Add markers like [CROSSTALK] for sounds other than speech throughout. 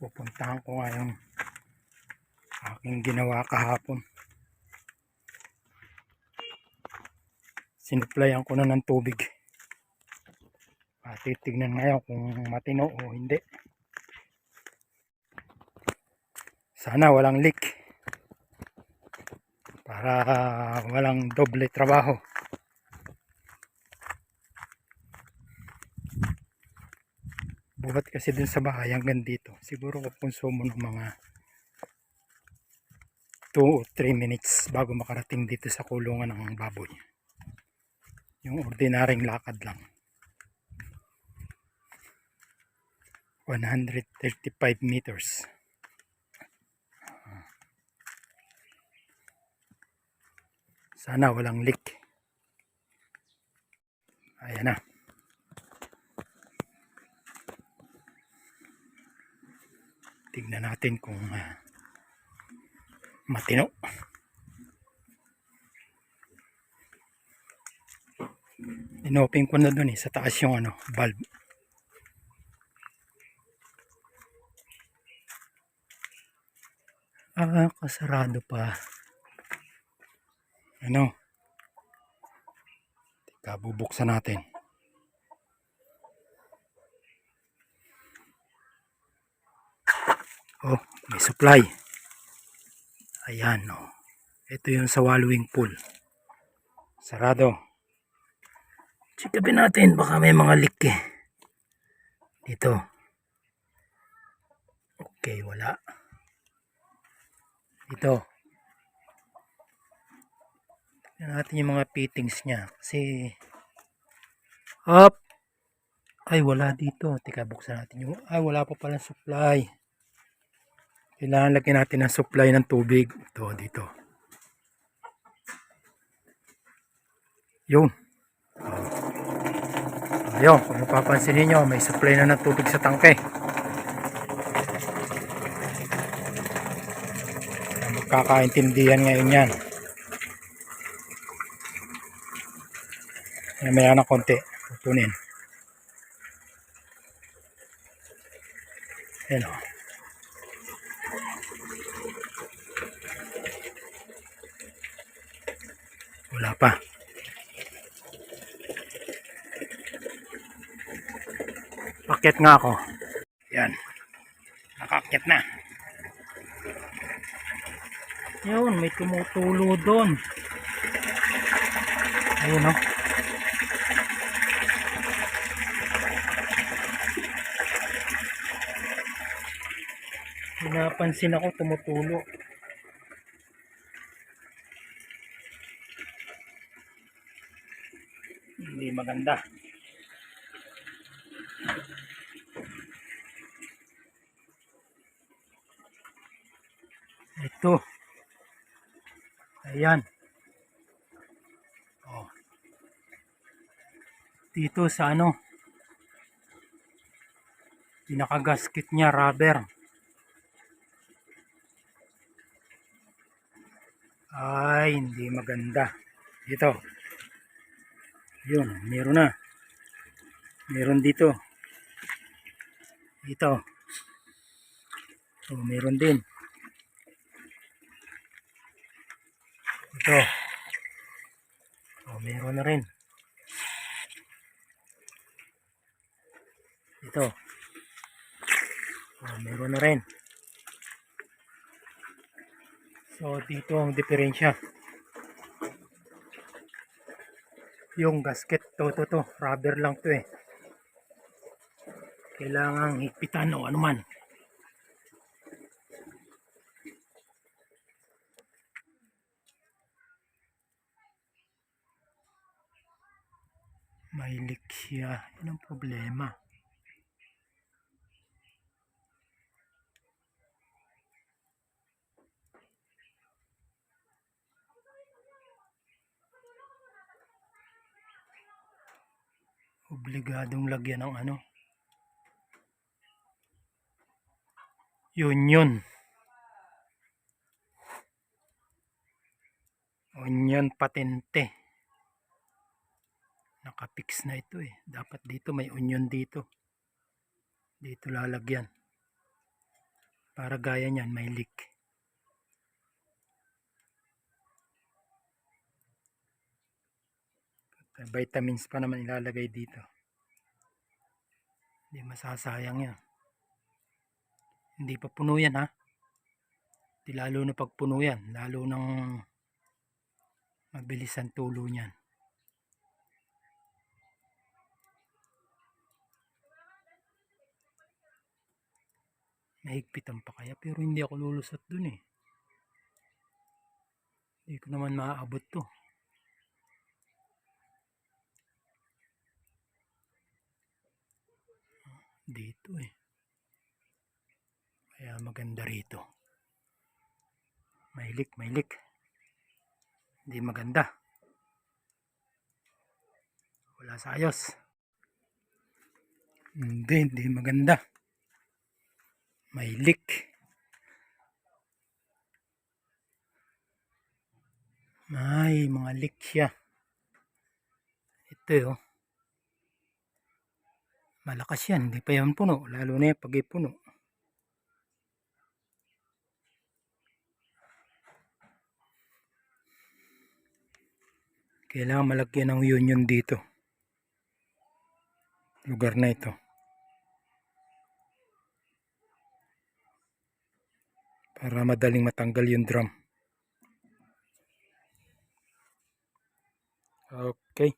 pupuntahan ko nga aking ginawa kahapon. Sinuplayan ko na ng tubig. At titignan ngayon kung matino o hindi. Sana walang leak. Para walang doble trabaho buhat kasi dun sa bahay hanggang dito siguro kukonsumo ng mga 2 o 3 minutes bago makarating dito sa kulungan ng baboy yung ordinaryong lakad lang. 135 meters. Sana walang leak. Ayan na tignan natin kung ah, matino. Inopen ko na dun eh sa taas yung ano valve ah kasarado pa. Ano? Teka bubuksan natin oh may supply. Ayan oh. Ito yung sa wallowing pool. Sarado. Sikapin natin baka may mga leak eh. Dito. Okay wala. Dito. Tignan natin yung mga fittings niya kasi up ay wala dito. Teka buksan natin yung ay wala pa pala supply kailangan lagyan natin ng supply ng tubig. Ito dito. Yun. Ayun kung mapapansin niyo may supply na ng tubig sa tangke. Magkakaintindihan ngayon yan. Mamaya ng konti. Pupunin yan o wala pa paket nga ako. Yan. Nakakyat na. Yun may tumutulo doon. Ayun o Pinapansin ako tumutulo. Hindi maganda. Ito. Ayan. Oh. Dito sa ano. Pinakagasket niya rubber. Ay, hindi maganda. Ito. Yun, meron na. Meron dito. Ito. Oh, meron din. Ito. Oh, meron na rin. Ito. Oh, meron na rin. So, dito ang diferensya. Yung gasket, to, to, to. Rubber lang to eh. Kailangang higpitan o anuman. May leak siya. Yan ang problema. obligadong lagyan ng ano union union patente nakapix na ito eh dapat dito may union dito dito lalagyan Para gaya niyan, may leak. Vitamins pa naman ilalagay dito. Hindi masasayang yan. Hindi pa puno yan ha. Di lalo na pag puno yan. Lalo nang mabilis ang tulo niyan. Mahigpitan pa kaya pero hindi ako lulusot dun eh. Hindi ko naman maaabot to. Dito eh. Kaya maganda rito. Mahilik, mahilik. Hindi maganda. Wala sa ayos. Hindi, hindi maganda. May leak. May mga leak siya. Ito oh. Malakas yan. Hindi pa yan puno. Lalo na yan pag puno. Kailangan malagyan ng union dito. Lugar na ito. Para madaling matanggal yung drum. Okay.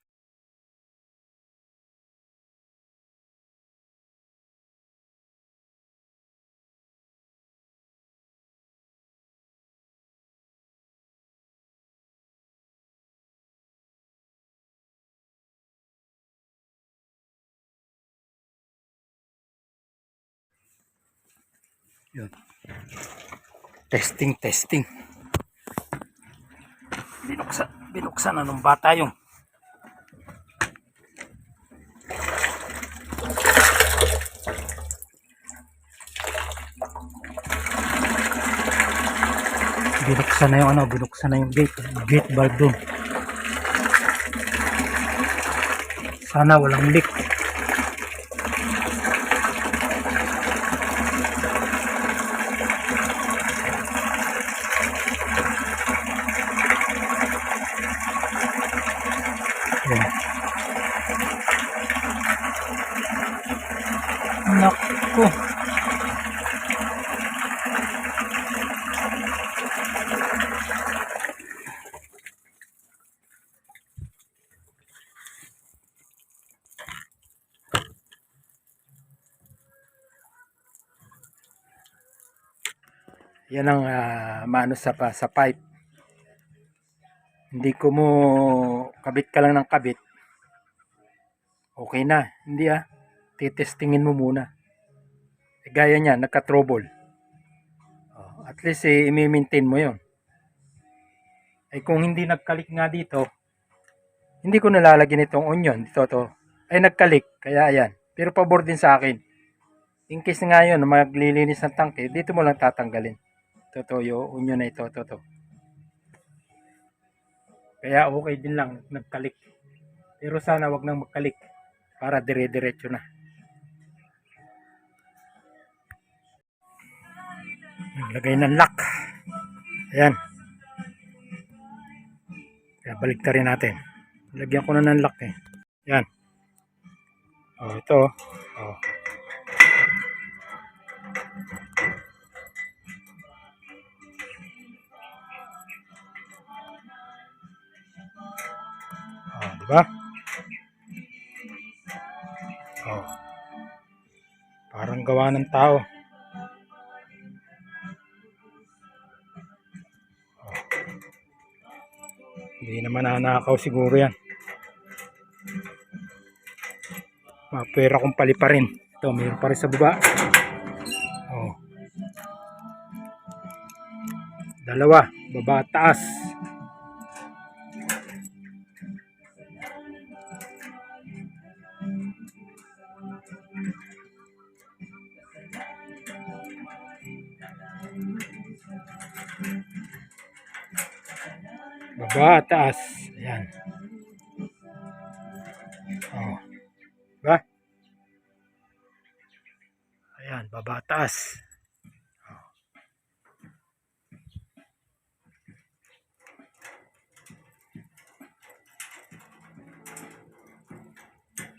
Yun. Testing, testing. Binuksan, binuksan na nung bata yung binuksan na yung ano, binuksan na yung gate, gate valve doon. Sana walang leak. Naku. Yan ang ah, maano sa, sa pipe. Hindi ko mo kabit ka lang ng kabit. Okay na. Hindi ah. Titestingin mo muna. Eh, gaya niya, nagka-trouble. Oh, at least eh, i-maintain mo yon. Eh kung hindi nagkalik nga dito, hindi ko nalalagyan itong onion. Dito to. Ay nagkalik. Kaya ayan. Pero pabor din sa akin. In case nga yun, maglilinis ng tangke, dito mo lang tatanggalin. Totoo yung onion na ito. Totoo. Kaya okay din lang nagkalik. Pero sana wag nang magkalik para dire-diretso na. Naglagay ng lock. Ayan. Kaya balik rin natin. Lagyan ko na ng lock eh. Ayan. Oh, ito. Oh. Oh, ba? Oh. Parang gawa ng tao. Hindi naman nanakaw siguro yan. Mapera kong pali pa rin. Ito, mayroon pa rin sa baba. Oh. Dalawa, baba taas. Ba, taas. Ayan. Oh. Ba? Ayan, baba, taas. Oh.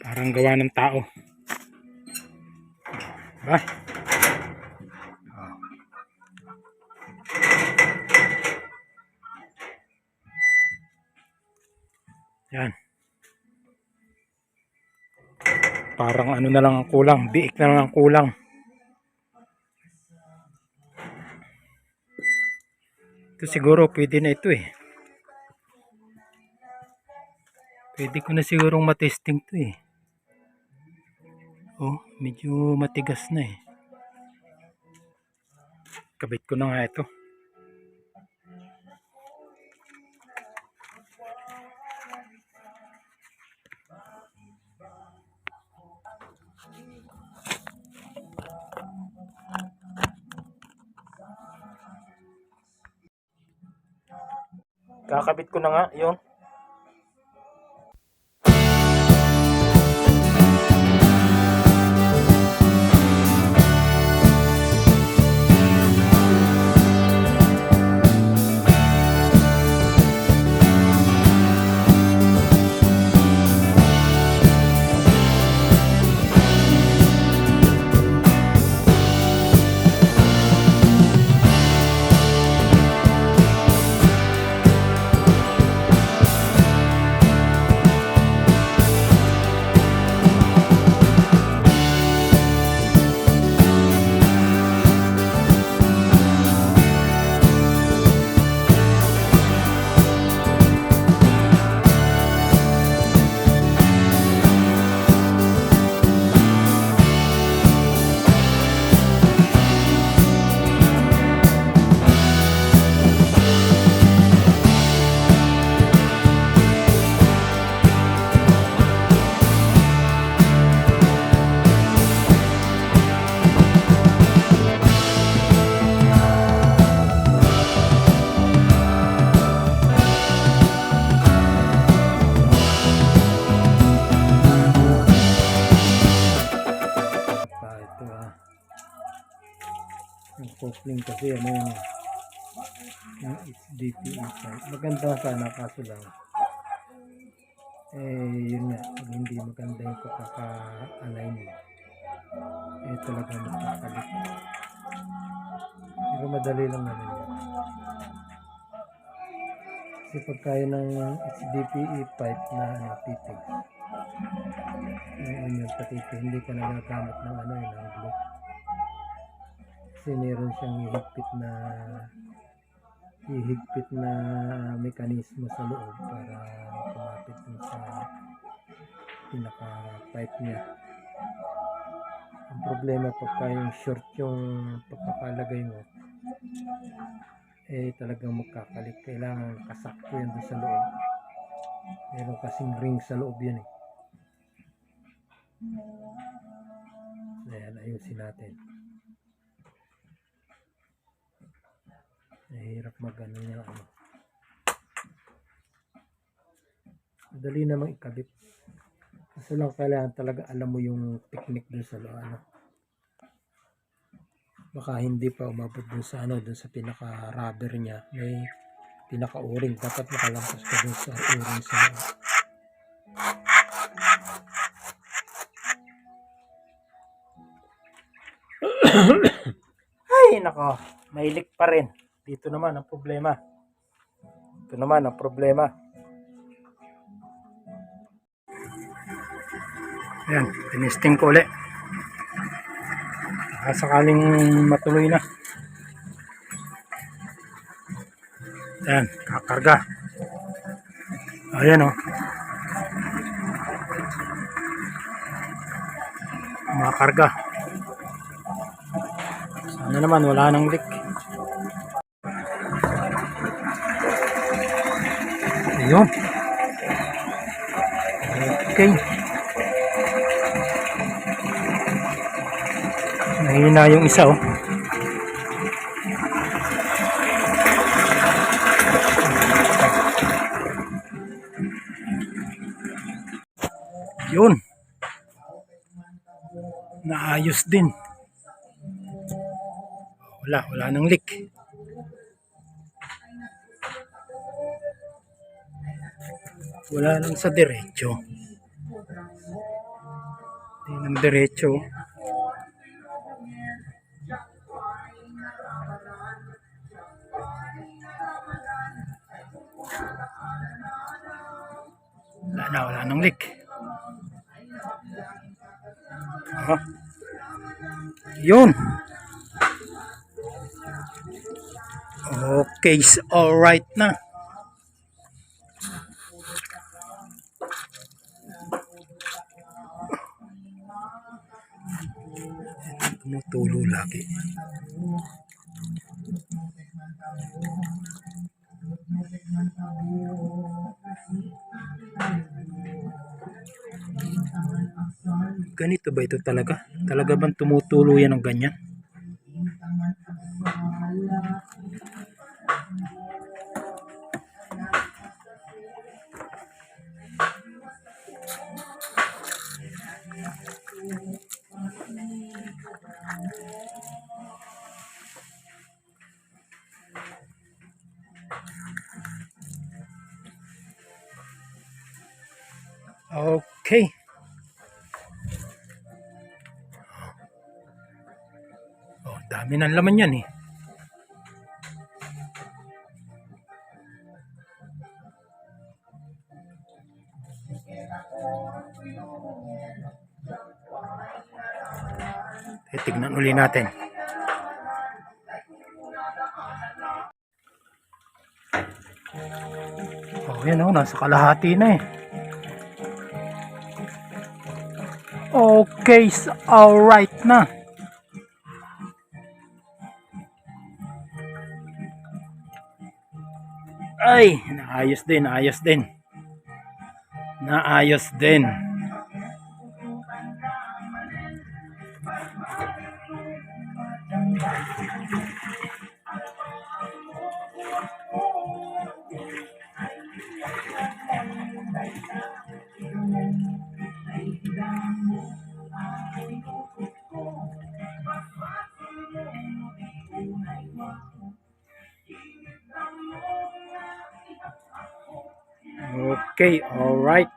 Parang gawa ng tao. Ba? Yan. Parang ano na lang ang kulang. Biik na lang ang kulang. Ito siguro pwede na ito eh. Pwede ko na sigurong matesting to eh. Oh, medyo matigas na eh. Kabit ko na nga ito. Kakabit ko na nga, yun. Yung HDPE type. Maganda sana kaso lang. Eh, yun nga. Pag hindi maganda yung pagkaka-align mo. Eh, talaga magkakalit. Pero madali lang naman yan. Kasi pagka yun ng HDPE pipe na ano, pitik. Yung yun, patiti, hindi ka nagagamit ng ano yun, ng glue. Kasi meron siyang hihigpit na hihigpit na mekanismo sa loob para kumapit dun sa pinaka pipe niya. Ang problema pagka yung short yung pagkakalagay mo, eh talagang magkakalit. Kailangan kasakto yan sa loob. Meron kasing ring sa loob yan eh. Ayan, ayusin natin. Nahirap mag ano niya ano. Madali namang ikabit. Kaso lang kailangan talaga alam mo yung technique dun sa ano. Baka hindi pa umabot dun sa ano, dun sa pinaka rubber niya. May pinaka o-ring. Dapat makalampas ka dun sa o-ring sa loob. [COUGHS] Ay, nako. Mailik pa rin. Dito naman ang problema. Ito naman ang problema. Ayan, tinisting ko ulit. Baka sakaling matuloy na. Ayan, kakarga. Ayan o. Oh. Makakarga. Sana naman wala nang leak. Ayun. Okay. Nahihina yung isa oh. Yun. Naayos din. Wala, wala nang leak. Wala lang sa diretso. Hindi ng diretso. Wala na, wala nang leak. Ah. Yun. Okay, is all right na. Tumutulo lagi. Ganito ba ito talaga? Talaga bang tumutulo yan ng ganyan? Oh, dami ng laman yan eh. Eh, tignan uli natin. Oh, yan oh, nasa kalahati na eh. Okay, alright na. Ay, naayos din, naayos din. Naayos din. Okay, alright.